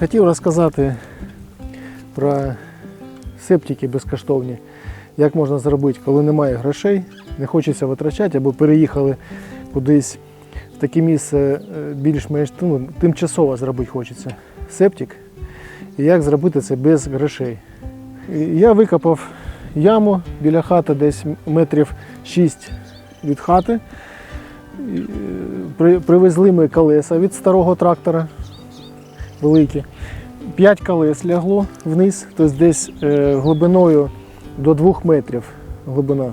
Хотів розказати про септики безкоштовні, як можна зробити, коли немає грошей, не хочеться витрачати, або переїхали кудись в таке місце е, більш-менш ну, тимчасово зробити хочеться. Септик. І як зробити це без грошей. Я викопав яму біля хати десь метрів 6 від хати. Е, при- Привезли ми колеса від старого трактора великі. П'ять колес лягло вниз, тобто десь е, глибиною до 2 метрів глибина. Е,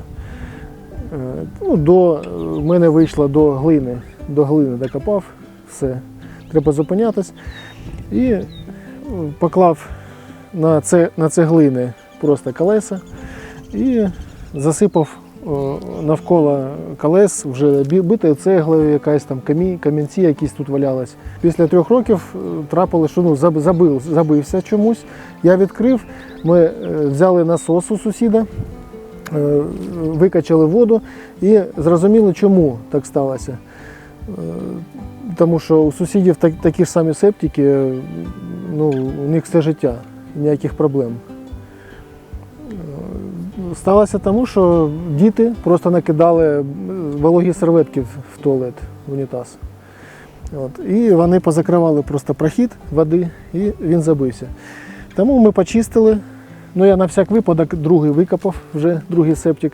ну, до, мене вийшло до глини, до глини докопав, все. Треба зупинятись. І е, поклав на, це, на цеглини просто колеса і засипав навколо колес вже битою цеглою, якась там камінь, камінці якісь тут валялись. Після трьох років е, трапилось, що ну, забив, забився чомусь. Я відкрив, ми е, взяли насос у сусіда, е, викачали воду і зрозуміли, чому так сталося. Тому що у сусідів так, такі ж самі септики, ну, у них все життя, ніяких проблем. Е, Сталося тому, що діти просто накидали вологі серветки в туалет, в унітаз. От. І вони позакривали просто прохід води, і він забився. Тому ми почистили. Ну, я на всяк випадок другий викопав, вже другий септик.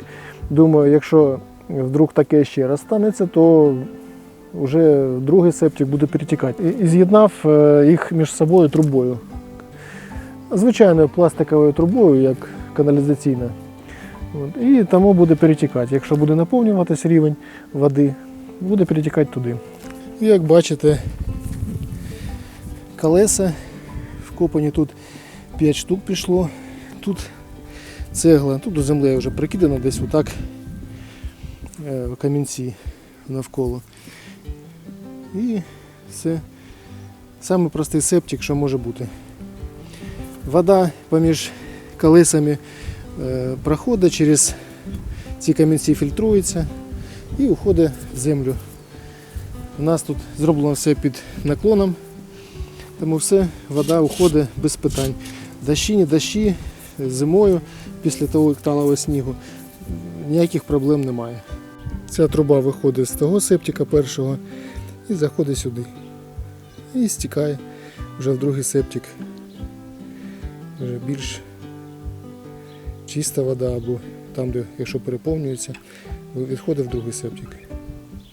Думаю, якщо вдруг таке ще раз станеться, то вже другий септик буде перетікати. І, і з'єднав е, їх між собою трубою. Звичайною пластиковою трубою, як каналізаційна. От. І тому буде перетікати. Якщо буде наповнюватись рівень води, буде перетікати туди. Як бачите, колеса вкопані тут 5 штук пішло. Тут цегла, тут до землі вже прикидано десь отак е, камінці навколо. І це самий простий септик, що може бути. Вода поміж колесами проходить через ці камінці фільтрується і уходить в землю. У нас тут зроблено все під наклоном, тому все, вода уходить без питань. Дощі, не дощі, зимою, після того, як талого снігу, ніяких проблем немає. Ця труба виходить з того септика першого і заходить сюди. І стікає вже в другий септик. Вже більш чиста вода, або там, де якщо переповнюється, відходить в другий септик.